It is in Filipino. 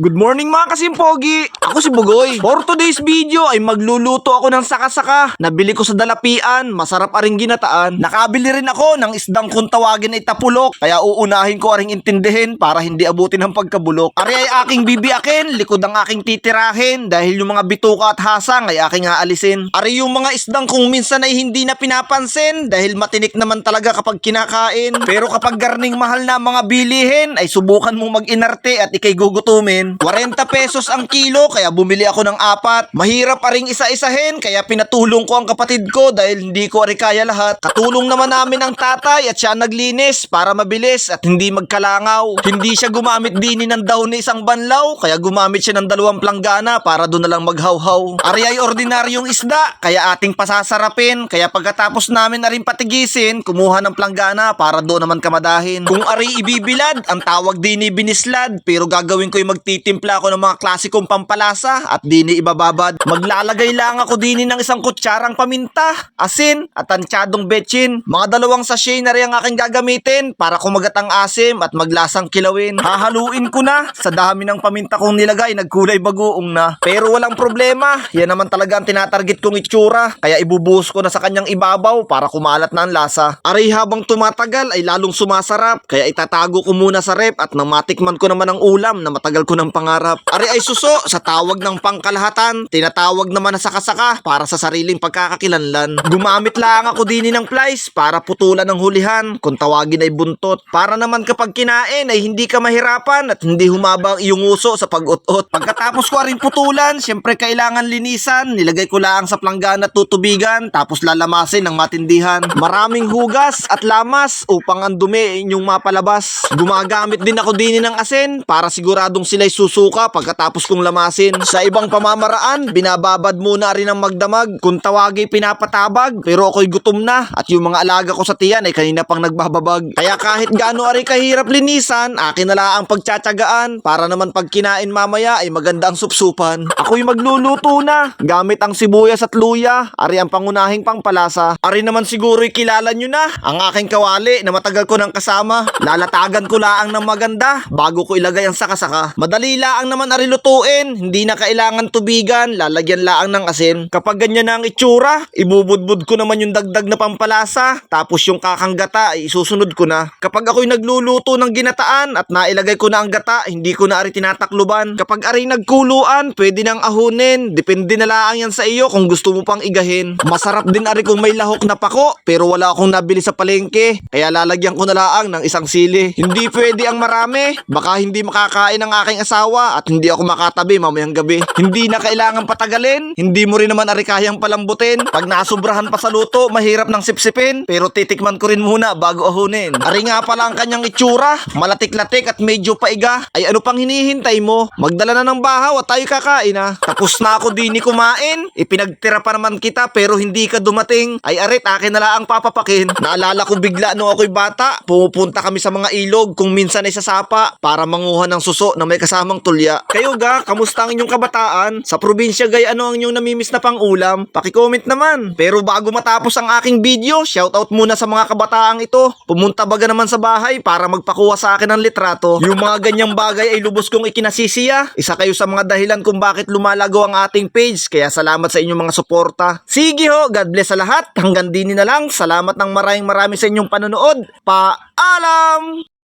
Good morning mga kasimpogi! Ako si Bugoy. For today's video ay magluluto ako ng saka-saka. Nabili ko sa dalapian, masarap aring ginataan. Nakabili rin ako ng isdang kung tawagin ay tapulok. Kaya uunahin ko aring intindihin para hindi abutin ang pagkabulok. Ari ay aking bibiakin, likod ang aking titirahin dahil yung mga bituka at hasang ay aking aalisin. Ari yung mga isdang kung minsan ay hindi na pinapansin dahil matinik naman talaga kapag kinakain. Pero kapag garning mahal na mga bilihin ay subukan mong mag-inarte at ikay gugutumin. 40 pesos ang kilo kaya bumili ako ng apat. Mahirap aring isa-isahin kaya pinatulong ko ang kapatid ko dahil hindi ko ari kaya lahat. Katulong naman namin ang tatay at siya naglinis para mabilis at hindi magkalangaw. Hindi siya gumamit dini ng daon ni isang banlaw kaya gumamit siya ng dalawang planggana para doon na lang maghawhaw. Ari ay ordinaryong isda kaya ating pasasarapin kaya pagkatapos namin na rin patigisin kumuha ng planggana para doon naman kamadahin. Kung ari ibibilad ang tawag dini binislad pero gagawin ko yung magtitimpla ako ng mga klasikong pampalasa at dini ibababad. Maglalagay lang ako dini ng isang kutsarang paminta, asin at tansyadong betchin. Mga dalawang sachet na rin ang aking gagamitin para kumagat ang asim at maglasang kilawin. Hahaluin ko na sa dami ng paminta kong nilagay nagkulay bagoong na. Pero walang problema, yan naman talaga ang tinatarget kong itsura kaya ibubuhos ko na sa kanyang ibabaw para kumalat na ang lasa. Aray habang tumatagal ay lalong sumasarap kaya itatago ko muna sa rep at nang matikman ko naman ang ulam na matagal ko ng pangarap. Ari ay suso sa tawag ng pangkalahatan, tinatawag naman na sakasaka para sa sariling pagkakakilanlan. Gumamit lang ako din ng plies para putulan ng hulihan kung tawagin ay buntot. Para naman kapag kinain ay hindi ka mahirapan at hindi humaba ang iyong uso sa pag-ut-ut. Pagkatapos ko rin putulan, syempre kailangan linisan, nilagay ko lang sa planggana at tutubigan tapos lalamasin ng matindihan. Maraming hugas at lamas upang ang dumi inyong mapalabas. Gumagamit din ako din ng asin para siguradong susuka pagkatapos kong lamasin. Sa ibang pamamaraan, binababad muna rin ang magdamag kung tawagi pinapatabag pero ako'y gutom na at yung mga alaga ko sa tiyan ay kanina pang nagbababag. Kaya kahit gaano ari kahirap linisan, akin na lang ang pagtsatsagaan para naman pag kinain mamaya ay maganda ang supsupan. Ako'y magluluto na gamit ang sibuyas at luya. Ari ang pangunahing pangpalasa. Ari naman siguro'y kilala nyo na ang aking kawali na matagal ko nang kasama. Lalatagan ko laang ng maganda bago ko ilagay ang sakasaka. Madali laang naman ari lutuin. Hindi na kailangan tubigan. Lalagyan laang ng asin. Kapag ganyan na ang itsura, ibubudbud ko naman yung dagdag na pampalasa. Tapos yung kakanggata ay isusunod ko na. Kapag ako'y nagluluto ng ginataan at nailagay ko na ang gata, hindi ko na ari tinatakluban. Kapag ari nagkuluan, pwede nang ahunin. Depende na lang yan sa iyo kung gusto mo pang igahin. Masarap din ari kung may lahok na pako, pero wala akong nabili sa palengke. Kaya lalagyan ko na laang ng isang sili. Hindi pwede ang marami. Baka hindi makakain ang aking asawa at hindi ako makatabi mamayang gabi. Hindi na kailangan patagalin. Hindi mo rin naman ari kayang palambutin. Pag nasubrahan pa sa luto, mahirap ng sipsipin. Pero titikman ko rin muna bago ahunin. Ari nga pala ang kanyang itsura. Malatik-latik at medyo paiga. Ay ano pang hinihintay mo? Magdala na ng bahaw at tayo kakain ha. Tapos na ako din ni kumain. Ipinagtira pa naman kita pero hindi ka dumating. Ay arit, akin na lang ang papapakin. Naalala ko bigla nung ako'y bata. Pumupunta kami sa mga ilog kung minsan ay sasapa para manguha ng suso na may kasamang tulya. Kayo ga, kamusta ang inyong kabataan? Sa probinsya gay ano ang inyong namimiss na pang-ulam? Paki-comment naman. Pero bago matapos ang aking video, shoutout muna sa mga kabataang ito. Pumunta baga naman sa bahay para magpakuha sa akin ng litrato. Yung mga ganyang bagay ay lubos kong ikinasisiya. Isa kayo sa mga dahilan kung bakit lumalago ang ating page. Kaya salamat sa inyong mga suporta. Sige ho, God bless sa lahat. Hanggang din na lang. Salamat ng maraming marami sa inyong panonood. Paalam!